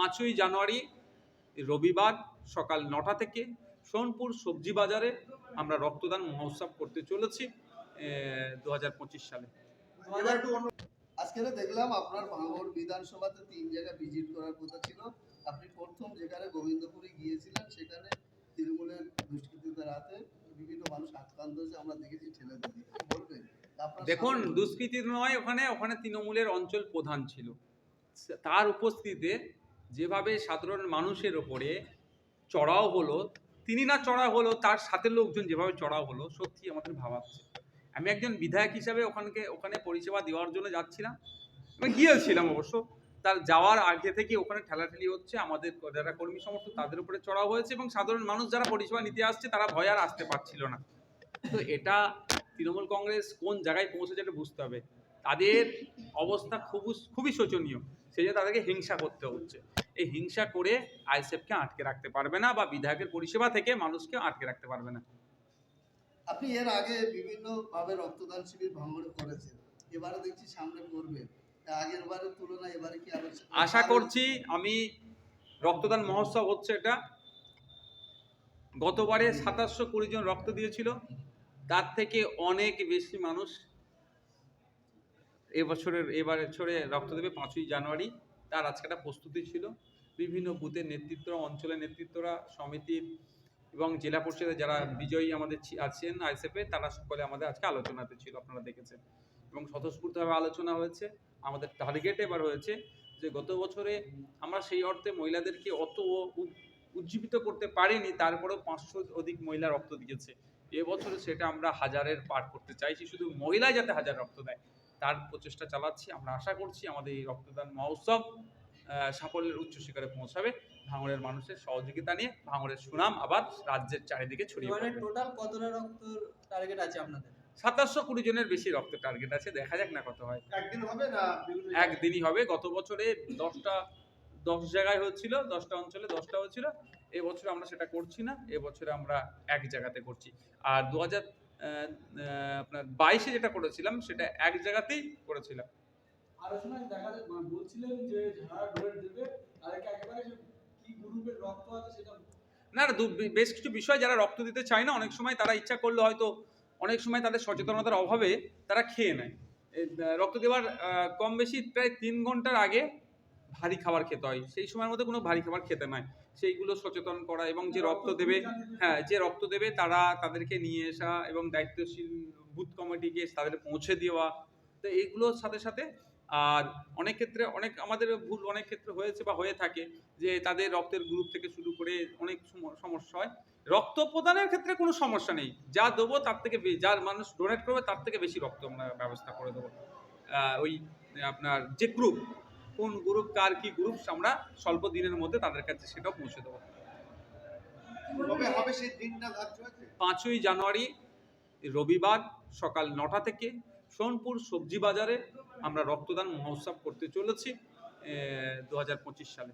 পাঁচই জানুয়ারি রবিবার সকাল নটা থেকে সোনপুর সবজি বাজারে আমরা রক্তদান মহোৎসব করতে চলেছি দু হাজার পঁচিশ সালে। আজকে দেখলাম আপনার ভাঙড় বিধানসভাতে তিন জায়গা ভিজিট করার কথা ছিল। আপনি প্রথম যেখানে গোবিন্দপুরে গিয়েছিলেন সেখানে তৃণমূলের দুষ্কৃতীদের হাতে বিভিন্ন মানুষ আক্রান্ত হয়েছে আমরা দেখেছি ঠেলে দিদি বলবেন? দেখুন দুষ্কৃতির নয় ওখানে ওখানে তৃণমূলের অঞ্চল প্রধান ছিল। তার উপস্থিতিতে যেভাবে সাধারণ মানুষের ওপরে চড়াও হলো, তিনি না চড়া হলো, তার সাথে লোকজন যেভাবে চড়াও হলো সত্যি আমাদের ভাবাচ্ছে আমি একজন বিধায়ক হিসাবে ওখানকে, ওখানে পরিষেবা দেওয়ার জন্য যাচ্ছিলাম। আমি গিয়েছিলাম অবশ্য। তার যাওয়ার আগে থেকে ওখানে ঠেলাঠেলি হচ্ছে, আমাদের যারা কর্মী সমর্থক তাদের উপরে চড়াও হয়েছে এবং সাধারণ মানুষ যারা পরিষেবা নিতে আসছে, তারা ভয় আর আসতে পারছিল না। তো এটা তৃণমূল কংগ্রেস কোন জায়গায় পৌঁছেছে এটা বুঝতে হবে। তাদের অবস্থা খুব খুবই শোচনীয়। সেই জন্য তাদেরকে হিংসা করতে হচ্ছে। এই হিংসা করে আইসেফকে আটকে রাখতে পারবে না বা বিধায়কের পরিষেবা থেকে মানুষকে আটকে রাখতে পারবে না। আপনি এর আগে বিভিন্ন ভাবে রক্তদান শিবির ভাঙড়ে করেছেন। এবারে দেখছি সামনে করবেন আগের বারের তুলনায় এবারে কি আশা করছি আমি রক্তদান মহোৎসব হচ্ছে এটা। গতবারে সাতাশশো কুড়ি জন রক্ত দিয়েছিল। তার থেকে অনেক বেশি মানুষ এবছরের এবারে ছড়ে রক্ত দেবে পাঁচই জানুয়ারি। তার আজকে একটা প্রস্তুতি ছিল। বিভিন্ন বুথের নেতৃত্ব অঞ্চলের নেতৃত্বরা সমিতির এবং জেলা পরিষদের যারা বিজয়ী আমাদের আছেন আইসেফে তারা সকলে আমাদের আজকে আলোচনাতে ছিল, আপনারা দেখেছেন। এবং স্বতঃস্ফূর্তভাবে আলোচনা হয়েছে। আমাদের টার্গেট এবার হয়েছে যে গত বছরে আমরা সেই অর্থে মহিলাদেরকে অত উজ্জীবিত করতে পারিনি, তারপরেও পাঁচশো অধিক মহিলা রক্ত দিয়েছে। এবছরে সেটা আমরা হাজারের পার করতে চাইছি। শুধু মহিলাই যাতে হাজার রক্ত দেয় তার প্রচেষ্টা চালাচ্ছি। আমরা আশা করছি আমাদের এই রক্তদান মহোৎসব সাফল্যের উচ্চ শিখরে পৌঁছাবে। ভাঙড়ের মানুষের সহযোগিতা নিয়ে ভাঙড়ের সুনাম আবার রাজ্যের চারিদিকে ছড়িয়ে পড়বে। টোটাল কতটা রক্ত টার্গেট আছে আপনাদের? সাতাশশো কুড়ি জনের বেশি রক্তের টার্গেট আছে। দেখা যাক না কত হয়। একদিন হবে না একদিনই হবে। গত বছরে দশটা দশ জায়গায় হচ্ছিল দশটা অঞ্চলে দশটা হচ্ছিল। এবছর আমরা সেটা করছি না। এবছরে আমরা এক জায়গাতে করছি। আর দু হাজার আপনার বাইশে যেটা করেছিলাম সেটা এক জায়গাতেই করেছিলাম। আলোচনায় দেখা মানে বলছিলেন যে যারা ডোনেট দেবে তাদেরকে একেবারে কি গ্রুপের রক্ত আছে সেটা না না বেশ কিছু বিষয় যারা রক্ত দিতে চায় না অনেক সময় তারা ইচ্ছা করলে হয়তো অনেক সময় তাদের সচেতনতার অভাবে তারা খেয়ে নেয়। রক্ত দেওয়ার কম বেশি প্রায় তিন ঘণ্টার আগে ভারী খাবার খেতে হয়। সেই সময়ের মধ্যে কোনো ভারী খাবার খেতে নয়। সেইগুলো সচেতন করা এবং যে রক্ত দেবে হ্যাঁ যে রক্ত দেবে তারা তাদেরকে নিয়ে আসা এবং দায়িত্বশীল বুথ কমিটিকে তাদের পৌঁছে দেওয়া। তো এইগুলোর সাথে সাথে আর অনেক ক্ষেত্রে অনেক আমাদের ভুল অনেক ক্ষেত্রে হয়েছে বা হয়ে থাকে যে তাদের রক্তের গ্রুপ থেকে শুরু করে অনেক সম- সমস্যা হয়। রক্ত প্রদানের ক্ষেত্রে কোনো সমস্যা নেই। যা দেবো তার থেকে যার মানুষ ডোনেট করবে তার থেকে বেশি রক্ত আমরা ব্যবস্থা করে দেবো। ওই আপনার যে গ্রুপ কোন গ্রুপ কার কি গ্রুপ আমরা স্বল্প দিনের মধ্যে তাদের কাছে সেটাও পৌঁছে দেবো। পাঁচই জানুয়ারি রবিবার সকাল নটা থেকে সোনপুর সবজি বাজারে আমরা রক্তদান মহোৎসব করতে চলেছি দু হাজার পঁচিশ সালে।